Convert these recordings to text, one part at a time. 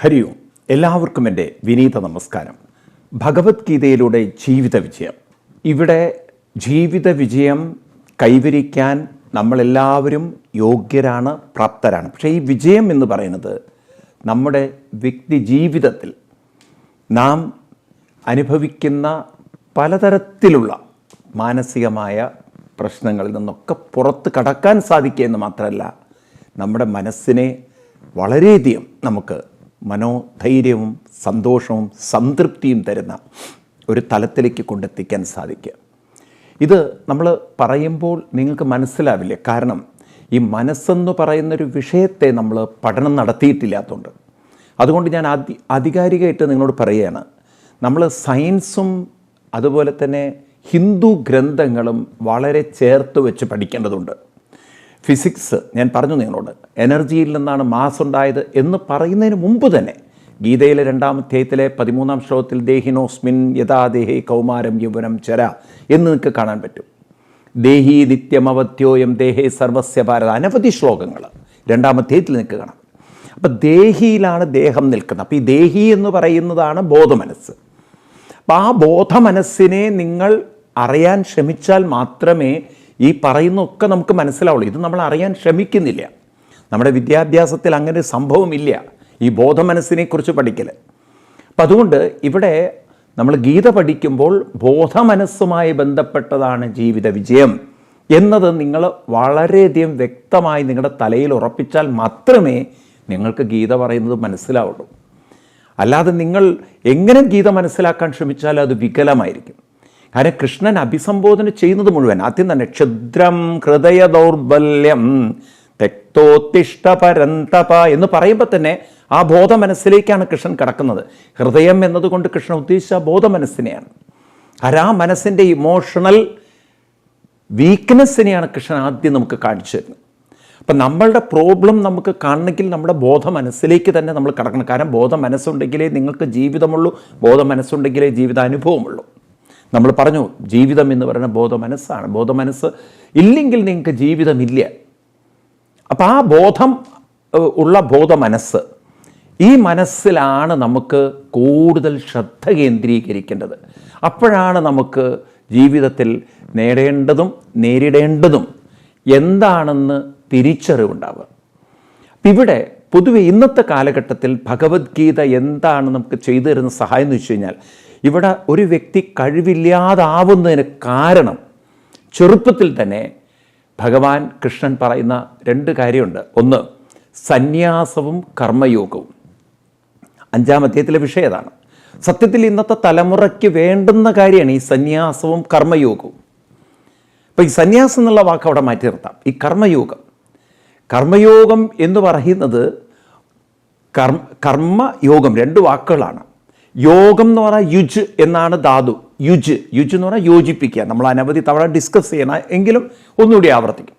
ഹരി ഓം എല്ലാവർക്കും എന്റെ വിനീത നമസ്കാരം. ഭഗവത്ഗീതയിലൂടെ ജീവിത വിജയം. ഇവിടെ ജീവിത വിജയം കൈവരിക്കാൻ നമ്മളെല്ലാവരും യോഗ്യരാണ് പ്രാപ്തരാണ്. പക്ഷേ ഈ വിജയം എന്ന് പറയുന്നത് നമ്മുടെ വ്യക്തി ജീവിതത്തിൽ നാം അനുഭവിക്കുന്ന പലതരത്തിലുള്ള മാനസികമായ പ്രശ്നങ്ങളിൽ നിന്നൊക്കെ പുറത്ത് കടക്കാൻ സാധിക്കുക എന്ന് മാത്രമല്ല നമ്മുടെ മനസ്സിനെ വളരെയധികം നമുക്ക് മനോധൈര്യവും സന്തോഷവും സംതൃപ്തിയും തരുന്ന ഒരു തലത്തിലേക്ക് കൊണ്ടെത്തിക്കാൻ സാധിക്കുക. ഇത് നമ്മൾ പറയുമ്പോൾ നിങ്ങൾക്ക് മനസ്സിലാവില്ല? കാരണം ഈ മനസ്സെന്ന് പറയുന്നൊരു വിഷയത്തെ നമ്മൾ പഠനം നടത്തിയിട്ടില്ലാത്തതുകൊണ്ട് അതുകൊണ്ട് ഞാൻ അധി ആധികാരികമായിട്ട് നിങ്ങളോട് പറയുകയാണ് നമ്മൾ സയൻസും അതുപോലെ തന്നെ ഹിന്ദു ഗ്രന്ഥങ്ങളും വളരെ ചേർത്ത് വെച്ച് പഠിക്കേണ്ടതുണ്ട്. ഫിസിക്സ് ഞാൻ പറഞ്ഞു നിങ്ങളോട് എനർജിയിൽ നിന്നാണ് മാസ് ഉണ്ടായത് എന്ന് പറയുന്നതിന് മുമ്പ് തന്നെ ഗീതയിലെ രണ്ടാം അധ്യായത്തിലെ പതിമൂന്നാം ശ്ലോകത്തിൽ ദേഹിനോസ്മിൻ യഥാ ദേഹി കൗമാരം യുവനം ചര എന്ന് നിങ്ങൾക്ക് കാണാൻ പറ്റും. ദേഹി നിത്യമവത്യോയം ദേഹേ സർവസ്യ ഭാരത അനവധി ശ്ലോകങ്ങൾ രണ്ടാം അധ്യായത്തിൽ നിങ്ങൾക്ക് കാണാം. അപ്പം ദേഹിയിലാണ് ദേഹം നിൽക്കുന്നത്. അപ്പോൾ ഈ ദേഹി എന്ന് പറയുന്നതാണ് ബോധമനസ്സ്. അപ്പം ആ ബോധമനസ്സിനെ നിങ്ങൾ അറിയാൻ ശ്രമിച്ചാൽ മാത്രമേ ഈ പറയുന്നൊക്കെ നമുക്ക് മനസ്സിലാവുള്ളൂ. ഇത് നമ്മൾ അറിയാൻ ശ്രമിക്കുന്നില്ല. നമ്മുടെ വിദ്യാഭ്യാസത്തിൽ അങ്ങനെ സംഭവമില്ല. ഈ ബോധമനസ്സിനെക്കുറിച്ച് പഠിക്കൽ അപ്പം അതുകൊണ്ട് ഇവിടെ നമ്മൾ ഗീത പഠിക്കുമ്പോൾ ബോധമനസ്സുമായി ബന്ധപ്പെട്ടതാണ് ജീവിത വിജയം എന്നത് നിങ്ങൾ വളരെയധികം വ്യക്തമായി നിങ്ങളുടെ തലയിൽ ഉറപ്പിച്ചാൽ മാത്രമേ നിങ്ങൾക്ക് ഗീത പറയുന്നത് മനസ്സിലാവുള്ളൂ. അല്ലാതെ നിങ്ങൾ എങ്ങനെ ഗീത മനസ്സിലാക്കാൻ ശ്രമിച്ചാലും അത് വികലമായിരിക്കും. കാരണം കൃഷ്ണൻ അഭിസംബോധന ചെയ്യുന്നത് മുഴുവൻ. ആദ്യം തന്നെ ക്ഷുദ്രം ഹൃദയ ദൗർബല്യം തെക്തോത്തിഷ്ട പരന്തപ എന്ന് പറയുമ്പോൾ തന്നെ ആ ബോധ മനസ്സിലേക്കാണ് കൃഷ്ണൻ കടക്കുന്നത്. ഹൃദയം എന്നതുകൊണ്ട് കൃഷ്ണൻ ഉദ്ദേശിച്ച ബോധ മനസ്സിനെയാണ് കാരണം ആ മനസ്സിന്റെ ഇമോഷണൽ വീക്ക്നെസ്സിനെയാണ് കൃഷ്ണൻ ആദ്യം നമുക്ക് കാണിച്ചു തരുന്നത്. അപ്പം നമ്മളുടെ പ്രോബ്ലം നമുക്ക് കാണണമെങ്കിൽ നമ്മുടെ ബോധ മനസ്സിലേക്ക് തന്നെ നമ്മൾ കടക്കണം. കാരണം ബോധ മനസ്സുണ്ടെങ്കിലേ നിങ്ങൾക്ക് ജീവിതമുള്ളൂ ബോധ മനസ്സുണ്ടെങ്കിലേ ജീവിത അനുഭവമുള്ളൂ നമ്മൾ പറഞ്ഞു ജീവിതം എന്ന് പറയുന്ന ബോധ മനസ്സാണ് ബോധ മനസ്സ് ഇല്ലെങ്കിൽ നിങ്ങൾക്ക് ജീവിതമില്ല. അപ്പം ആ ബോധം ഉള്ള ബോധ മനസ്സ് ഈ മനസ്സിലാണ് നമുക്ക് കൂടുതൽ ശ്രദ്ധ കേന്ദ്രീകരിക്കേണ്ടത്. അപ്പോഴാണ് നമുക്ക് ജീവിതത്തിൽ നേടേണ്ടതും നേരിടേണ്ടതും എന്താണെന്ന് തിരിച്ചറിവുണ്ടാവുക. അപ്പം ഇവിടെ പൊതുവെ ഇന്നത്തെ കാലഘട്ടത്തിൽ ഭഗവത്ഗീത എന്താണ് നമുക്ക് ചെയ്തു തരുന്ന സഹായം എന്ന് വെച്ച് കഴിഞ്ഞാൽ ഇവിടെ ഒരു വ്യക്തി കഴിവില്ലാതാവുന്നതിന് കാരണം ചെറുപ്പത്തിൽ തന്നെ ഭഗവാൻ കൃഷ്ണൻ പറയുന്ന രണ്ട് കാര്യമുണ്ട്. ഒന്ന് സന്യാസവും കർമ്മയോഗവും. അഞ്ചാം അധ്യായത്തിലെ വിഷയതാണ് സത്യത്തിൽ ഇന്നത്തെ തലമുറയ്ക്ക് വേണ്ടുന്ന കാര്യമാണ് ഈ സന്യാസവും കർമ്മയോഗവും. അപ്പോൾ ഈ സന്യാസം എന്നുള്ള വാക്ക് അവിടെ മാറ്റി നിർത്താം. ഈ കർമ്മയോഗം. കർമ്മയോഗം എന്ന് പറയുന്നത് കർമ്മ കർമ്മയോഗം രണ്ട് വാക്കുകളാണ്. യോഗം എന്ന് പറഞ്ഞാൽ യുജ് എന്നാണ് ധാതു. യുജ് യുജ് എന്ന് പറഞ്ഞാൽ യോജിപ്പിക്കുക. നമ്മൾ അനവധി തവണ ഡിസ്കസ് ചെയ്യണം എങ്കിലും ഒന്നുകൂടി ആവർത്തിക്കും.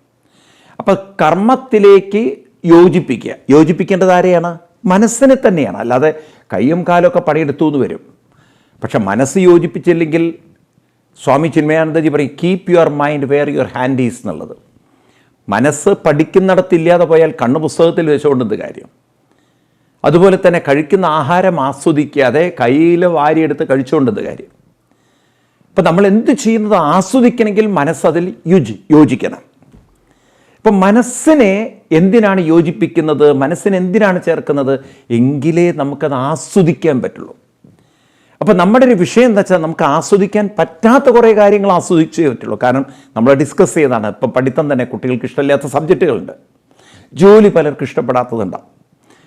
അപ്പം കർമ്മത്തിലേക്ക് യോജിപ്പിക്കുക. യോജിപ്പിക്കേണ്ടത് ആരെയാണ്? മനസ്സിനെ തന്നെയാണ്. അല്ലാതെ കൈയും കാലൊക്കെ പണിയെടുത്തു എന്ന് വരും. പക്ഷെ മനസ്സ് യോജിപ്പിച്ചില്ലെങ്കിൽ സ്വാമി ചിന്മയാനന്ദജി പറയും keep your mind where your hand is എന്നുള്ളത്. മനസ്സ് പഠിക്കുന്നിടത്തില്ലാതെ പോയാൽ കണ്ണു പുസ്തകത്തിൽ വെച്ചുകൊണ്ടെന്ത് കാര്യം. അതുപോലെ തന്നെ കഴിക്കുന്ന ആഹാരം ആസ്വദിക്കാതെ കയ്യിൽ വാരിയെടുത്ത് കഴിച്ചുകൊണ്ടത് കാര്യം? അപ്പം നമ്മൾ എന്ത് ചെയ്യുന്നത് ആസ്വദിക്കണമെങ്കിൽ മനസ്സതിൽ യോജി യോജിക്കണം. ഇപ്പം മനസ്സിനെ എന്തിനാണ് യോജിപ്പിക്കുന്നത്? മനസ്സിന് എന്തിനാണ് ചേർക്കുന്നത്? എങ്കിലേ നമുക്കത് ആസ്വദിക്കാൻ പറ്റുള്ളൂ. അപ്പം നമ്മുടെ ഒരു വിഷയം എന്താ വെച്ചാൽ നമുക്ക് ആസ്വദിക്കാൻ പറ്റാത്ത കുറേ കാര്യങ്ങൾ ആസ്വദിച്ചേ പറ്റുള്ളൂ. കാരണം നമ്മൾ ഡിസ്കസ് ചെയ്തതാണ്. ഇപ്പം പഠിത്തം തന്നെ കുട്ടികൾക്ക് ഇഷ്ടമില്ലാത്ത സബ്ജക്റ്റുകളുണ്ട് ജോലി പലർക്ക് ഇഷ്ടപ്പെടാത്തതുണ്ടാവും.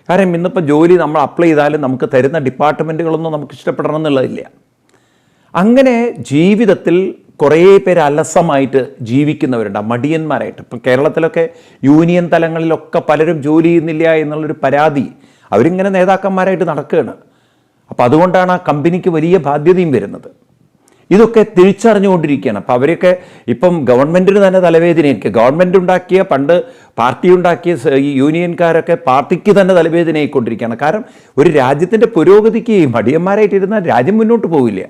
കാരണം ഇന്നിപ്പോൾ ജോലി നമ്മൾ അപ്ലൈ ചെയ്താലും നമുക്ക് തരുന്ന ഡിപ്പാർട്ട്മെന്റുകളൊന്നും നമുക്ക് ഇഷ്ടപ്പെടണം എന്നുള്ളതില്ല. അങ്ങനെ ജീവിതത്തിൽ കുറേ പേര് അലസമായിട്ട് ജീവിക്കുന്നവരുണ്ട് മടിയന്മാരായിട്ട്. ഇപ്പം കേരളത്തിലൊക്കെ യൂണിയൻ തലങ്ങളിലൊക്കെ പലരും ജോലി ചെയ്യുന്നില്ല എന്നുള്ളൊരു പരാതി അവരിങ്ങനെ നേതാക്കന്മാരായിട്ട് നടക്കുകയാണ്. അപ്പോൾ അതുകൊണ്ടാണ് ആ കമ്പനിക്ക് വലിയ ബാധ്യതയും വരുന്നത്. ഇതൊക്കെ തിരിച്ചറിഞ്ഞുകൊണ്ടിരിക്കുകയാണ്. അപ്പോൾ അവരൊക്കെ ഇപ്പം ഗവൺമെന്റിന് തന്നെ തലവേദനയൊക്കെ ഗവൺമെന്റ് ഉണ്ടാക്കിയ പണ്ട് പാർട്ടി ഉണ്ടാക്കിയ ഈ യൂണിയൻകാരൊക്കെ പാർട്ടിക്ക് തന്നെ തലവേദനയായിക്കൊണ്ടിരിക്കുകയാണ്. കാരണം ഒരു രാജ്യത്തിന്റെ പുരോഗതിക്ക് ഈ മടിയന്മാരായിട്ടിരുന്നാൽ രാജ്യം മുന്നോട്ട് പോവില്ല.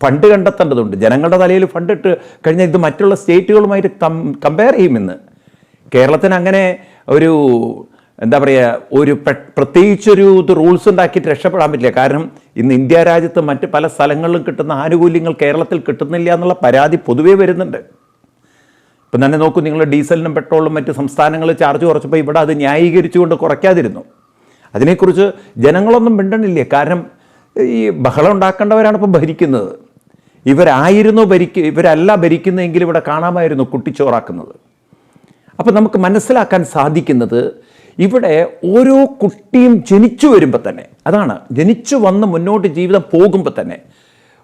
ഫണ്ട് കണ്ടെത്തേണ്ടതുണ്ട്. ജനങ്ങളുടെ തലയിൽ ഫണ്ട് ഇട്ട് കഴിഞ്ഞാൽ ഇത് മറ്റുള്ള സ്റ്റേറ്റുകളുമായിട്ട് കമ്പയർ ചെയ്യുമെന്ന്. കേരളത്തിന് അങ്ങനെ ഒരു എന്താ പറയുക ഒരു പ്രത്യേകിച്ചൊരു ഇത് റൂൾസ് ഉണ്ടാക്കിയിട്ട് രക്ഷപ്പെടാൻ പറ്റില്ല. കാരണം ഇന്ന് ഇന്ത്യ രാജ്യത്ത് മറ്റ് പല സ്ഥലങ്ങളിലും കിട്ടുന്ന ആനുകൂല്യങ്ങൾ കേരളത്തിൽ കിട്ടുന്നില്ല എന്നുള്ള പരാതി പൊതുവേ വരുന്നുണ്ട്. ഇപ്പം തന്നെ നോക്കൂ നിങ്ങൾ ഡീസലിനും പെട്രോളിനും മറ്റ് സംസ്ഥാനങ്ങൾ ചാർജ് കുറച്ചപ്പോൾ ഇവിടെ അത് ന്യായീകരിച്ചുകൊണ്ട് കുറയ്ക്കാതിരുന്നു. അതിനെക്കുറിച്ച് ജനങ്ങളൊന്നും മിണ്ടണില്ല? കാരണം ഈ ബഹളം ഉണ്ടാക്കേണ്ടവരാണ് ഇപ്പം ഭരിക്കുന്നത്. ഇവരായിരുന്നു ഭരിക്ക ഇവരല്ല ഭരിക്കുന്നതെങ്കിൽ ഇവിടെ കാണാമായിരുന്നു കുട്ടിച്ചോറാക്കുന്നത്. അപ്പം നമുക്ക് മനസ്സിലാക്കാൻ സാധിക്കുന്നത് ഇവിടെ ഓരോ കുട്ടിയും ജനിച്ചു വരുമ്പോൾ തന്നെ അതാണ് ജനിച്ചു വന്ന് മുന്നോട്ട് ജീവിതം പോകുമ്പോൾ തന്നെ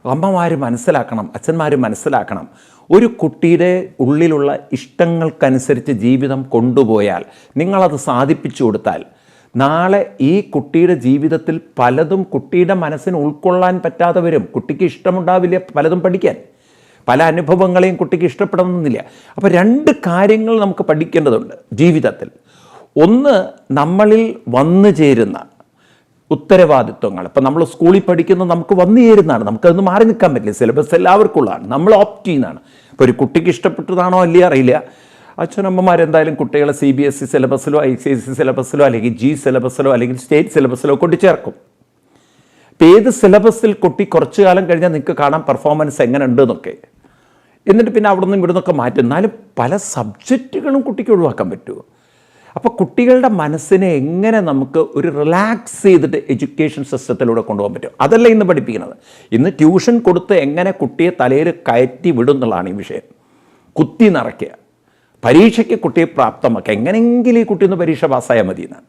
അമ്മമാർ മനസ്സിലാക്കണം അച്ഛന്മാർ മനസ്സിലാക്കണം. ഒരു കുട്ടിയുടെ ഉള്ളിലുള്ള ഇഷ്ടങ്ങൾക്കനുസരിച്ച് ജീവിതം കൊണ്ടുപോയാൽ നിങ്ങളത് സാധിപ്പിച്ചു കൊടുത്താൽ നാളെ ഈ കുട്ടിയുടെ ജീവിതത്തിൽ പലതും കുട്ടിയുടെ മനസ്സിന് ഉൾക്കൊള്ളാൻ പറ്റാതെ വരും. കുട്ടിക്ക് ഇഷ്ടമുണ്ടാവില്ല പലതും പഠിക്കാൻ. പല അനുഭവങ്ങളെയും കുട്ടിക്ക് ഇഷ്ടപ്പെടണമെന്നില്ല. അപ്പോൾ രണ്ട് കാര്യങ്ങൾ നമുക്ക് പഠിക്കേണ്ടതുണ്ട് ജീവിതത്തിൽ. ഒന്ന് നമ്മളിൽ വന്നു ചേരുന്ന ഉത്തരവാദിത്വങ്ങൾ. ഇപ്പം നമ്മൾ സ്കൂളിൽ പഠിക്കുന്നത് നമുക്ക് വന്നു ചേരുന്നതാണ്. നമുക്കതൊന്നും മാറി നിൽക്കാൻ പറ്റില്ല. സിലബസ് എല്ലാവർക്കും ഉള്ളതാണ് നമ്മൾ ഓപ്റ്റ് ചെയ്യുന്നതാണ്. ഇപ്പോൾ ഒരു കുട്ടിക്ക് ഇഷ്ടപ്പെട്ടതാണോ അല്ലേ അറിയില്ല. അച്ഛനമ്മമാരെന്തായാലും കുട്ടികളെ സി ബി എസ് ഇ സിലബസിലോ ഐ സി എസ് സി സിലബസിലോ അല്ലെങ്കിൽ ജി സിലബസിലോ അല്ലെങ്കിൽ സ്റ്റേറ്റ് സിലബസിലോ കൊണ്ട് ചേർക്കും. ഇപ്പം ഏത് സിലബസിൽ കുട്ടി കുറച്ച് കാലം കഴിഞ്ഞാൽ നിങ്ങൾക്ക് കാണാം പെർഫോമൻസ് എങ്ങനെ ഉണ്ട് എന്നൊക്കെ എന്നിട്ട് പിന്നെ അവിടെ നിന്നും ഇവിടെ നിന്നൊക്കെ മാറ്റും. എന്നാലും പല സബ്ജക്റ്റുകളും കുട്ടിക്ക് ഒഴിവാക്കാൻ പറ്റുമോ? അപ്പോൾ കുട്ടികളുടെ മനസ്സിനെ എങ്ങനെ നമുക്ക് ഒരു റിലാക്സ് ചെയ്തിട്ട് എഡ്യൂക്കേഷൻ സിസ്റ്റത്തിലൂടെ കൊണ്ടുപോകാൻ പറ്റും? അതല്ല ഇന്ന് പഠിപ്പിക്കുന്നത്. ഇന്ന് ട്യൂഷൻ കൊടുത്ത് എങ്ങനെ കുട്ടിയെ തലയിൽ കയറ്റി വിടും എന്നുള്ളതാണ് ഈ വിഷയം. കുത്തി നിറയ്ക്കുക. പരീക്ഷയ്ക്ക് കുട്ടിയെ പ്രാപ്തമാക്കുക. എങ്ങനെയെങ്കിലും ഈ കുട്ടി ഒന്ന് പരീക്ഷ പാസ്സായാൽ മതി എന്നാണ്